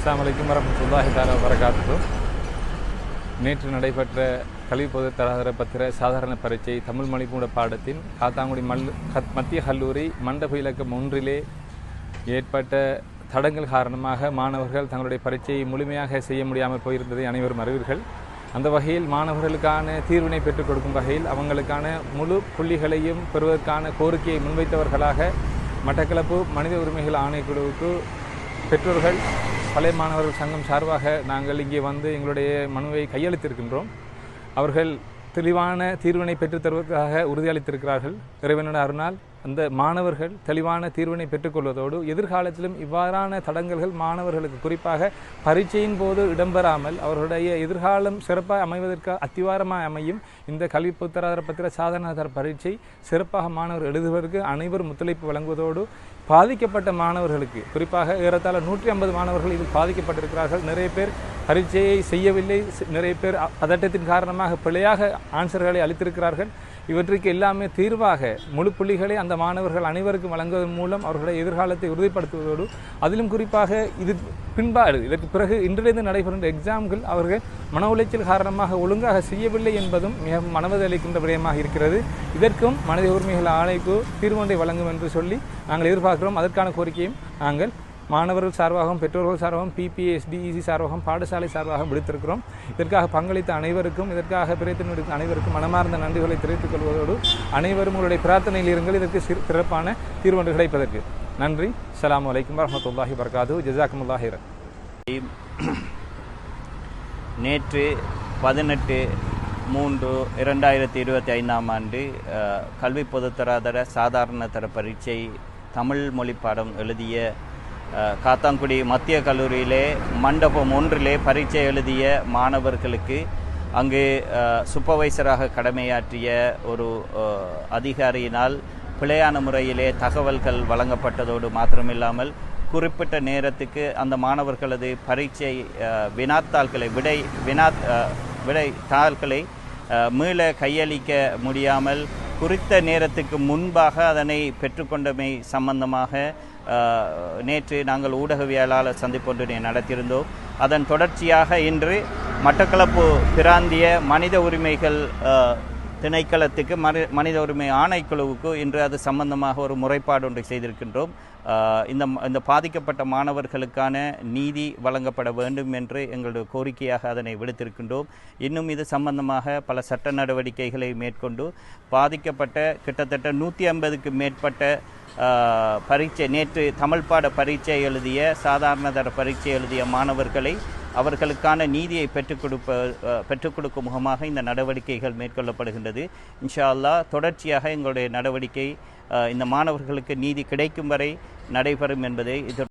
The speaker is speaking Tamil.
அஸ்ஸலாமு அலைக்கும் வரமத்துல்லாஹி தாலா வரகாத்து நேற்று நடைபெற்ற கல்வி பொது தராதர பத்திர சாதாரண பரீட்சை தமிழ் மொழிக்கூட பாடத்தின் காத்தாங்குடி மல் கத்- மத்திய கல்லூரி மண்டப இலக்கம் ஒன்றிலே ஏற்பட்ட தடங்கள் காரணமாக மாணவர்கள் தங்களுடைய பரீட்சையை முழுமையாக செய்ய முடியாமல் போயிருந்ததை அனைவரும் அறிவீர்கள். அந்த வகையில் மாணவர்களுக்கான தீர்வினை பெற்றுக் கொடுக்கும் வகையில் அவங்களுக்கான முழு புள்ளிகளையும் பெறுவதற்கான கோரிக்கையை முன்வைத்தவர்களாக மட்டக்களப்பு மனித உரிமைகள் ஆணைக்குழுவுக்கு பெற்றோர்கள் பழைய மாணவர்கள் சங்கம் சார்பாக நாங்கள் இங்கே வந்து எங்களுடைய மனுவை கையளித்திருக்கின்றோம். அவர்கள் தெளிவான தீர்வினை பெற்றுத்தருவதற்காக உறுதியளித்திருக்கிறார்கள். இறைவனோட அருணால் அந்த மாணவர்கள் தெளிவான தீர்வினை பெற்றுக்கொள்வதோடு எதிர்காலத்திலும் இவ்வாறான தடங்கல்கள் மாணவர்களுக்கு குறிப்பாக பரீட்சையின் போது இடம்பெறாமல் அவர்களுடைய எதிர்காலம் சிறப்பாக அமைவதற்கு அத்திவாரமாக அமையும். இந்த கல்வி புத்தராதார பத்திர சாதனாதார பரீட்சை சிறப்பாக மாணவர் எழுதுவதற்கு அனைவரும் ஒத்துழைப்பு வழங்குவதோடு பாதிக்கப்பட்ட மாணவர்களுக்கு குறிப்பாக ஏறத்தாழ நூற்றி ஐம்பது மாணவர்கள் இதில் பாதிக்கப்பட்டிருக்கிறார்கள். நிறைய பேர் பரீட்சையை செய்யவில்லை. நிறைய பேர் பதட்டத்தின் காரணமாக பிழையாக ஆன்சர்களை அளித்திருக்கிறார்கள். இவற்றுக்கு எல்லாமே தீர்வாக முழு புள்ளிகளை அந்த மாணவர்கள் அனைவருக்கும் வழங்குவதன் மூலம் அவர்களுடைய எதிர்காலத்தை உறுதிப்படுத்துவதோடு அதிலும் குறிப்பாக இது பின்பாடு இதற்கு பிறகு இன்றிலிருந்து நடைபெறுகின்ற எக்ஸாம்கள் அவர்கள் மன உளைச்சல் காரணமாக ஒழுங்காக செய்யவில்லை என்பதும் மிக மனவதளிக்கின்ற விடயமாக இருக்கிறது. இதற்கும் மனித உரிமைகள் ஆணைக்கு தீர்வொன்றை வழங்கும் என்று சொல்லி நாங்கள் எதிர்பார்க்கிறோம். அதற்கான கோரிக்கையும் நாங்கள் மாணவர்கள் சார்பாகவும் பெற்றோர்கள் சார்பாகவும் பிபிஎஸ்டிஇசி சார்பாகவும் பாடசாலை சார்பாகவும் விடுத்திருக்கிறோம். இதற்காக பங்களித்த அனைவருக்கும் இதற்காக பிரயத்தனம் அனைவருக்கும் மனமார்ந்த நன்றிகளை தெரிவித்துக் கொள்வதோடு அனைவரும் உங்களுடைய பிரார்த்தனையில் இருங்கள். இதற்கு சிறு- சிறப்பான தீர்வொன்று கிடைப்பதற்கு. நன்றி. அஸ்ஸலாமு அலைக்கும் வரஹ்மத்துல்லாஹி வபரகாத்து ஜஸாக்குமுல்லாஹி நேற்று பதினெட்டு மூன்று இரண்டாயிரத்தி இருபத்தி ஐந்தாம் ஆண்டு கல்வி பொதுத்தராதர சாதாரண தர பரீட்சை தமிழ் மொழி பாடம் எழுதிய காத்தாங்குடி மத்திய கல்லூரியிலே மண்டபம் ஒன்றிலே பரீட்சை எழுதிய மாணவர்களுக்கு அங்கு சூப்பர்வைசராக கடமையாற்றிய ஒரு அதிகாரியினால் பிழையான முறையிலே தகவல்கள் வழங்கப்பட்டதோடு மாத்திரமில்லாமல் குறிப்பிட்ட நேரத்துக்கு அந்த மாணவர்களது பரீட்சை வினாத்தாள்களை விடை வினா விடை தாள்களை மீள கையளிக்க முடியாமல் குறித்த நேரத்துக்கு முன்பாக அதனை பெற்றுக்கொண்டமை சம்பந்தமாக நேற்று நாங்கள் ஊடகவியலாளர் சந்திப்பொன்றினை நடத்தியிருந்தோம். அதன் தொடர்ச்சியாக இன்று மட்டக்களப்பு பிராந்திய மனித உரிமைகள் திணைக்களத்துக்கு மனி மனித உரிமை ஆணைக்குழுவுக்கு இன்று அது சம்பந்தமாக ஒரு முறைப்பாடு ஒன்றை செய்திருக்கின்றோம். இந்த இந்த பாதிக்கப்பட்ட மாணவர்களுக்கான நீதி வழங்கப்பட வேண்டும் என்று எங்களுடைய கோரிக்கையாக அதனை விடுத்திருக்கின்றோம். இன்னும் இது சம்பந்தமாக பல சட்ட நடவடிக்கைகளை மேற்கொண்டு பாதிக்கப்பட்ட கிட்டத்தட்ட நூற்றி ஐம்பதுக்கு மேற்பட்ட பரீட்சை நேற்று தமிழ் பாட பரீட்சை எழுதிய சாதாரண தர பரீட்சை எழுதிய மாணவர்களை அவர்களுக்கான நீதியை பெற்றுக் கொடுப்ப பெற்றுக் கொடுக்கும் முகமாக இந்த நடவடிக்கைகள் மேற்கொள்ளப்படுகின்றது. இன்ஷா அல்லாஹ் தொடர்ச்சியாக எங்களுடைய நடவடிக்கை இந்த மாணவர்களுக்கு நீதி கிடைக்கும் வரை நடைபெறும் என்பதை இது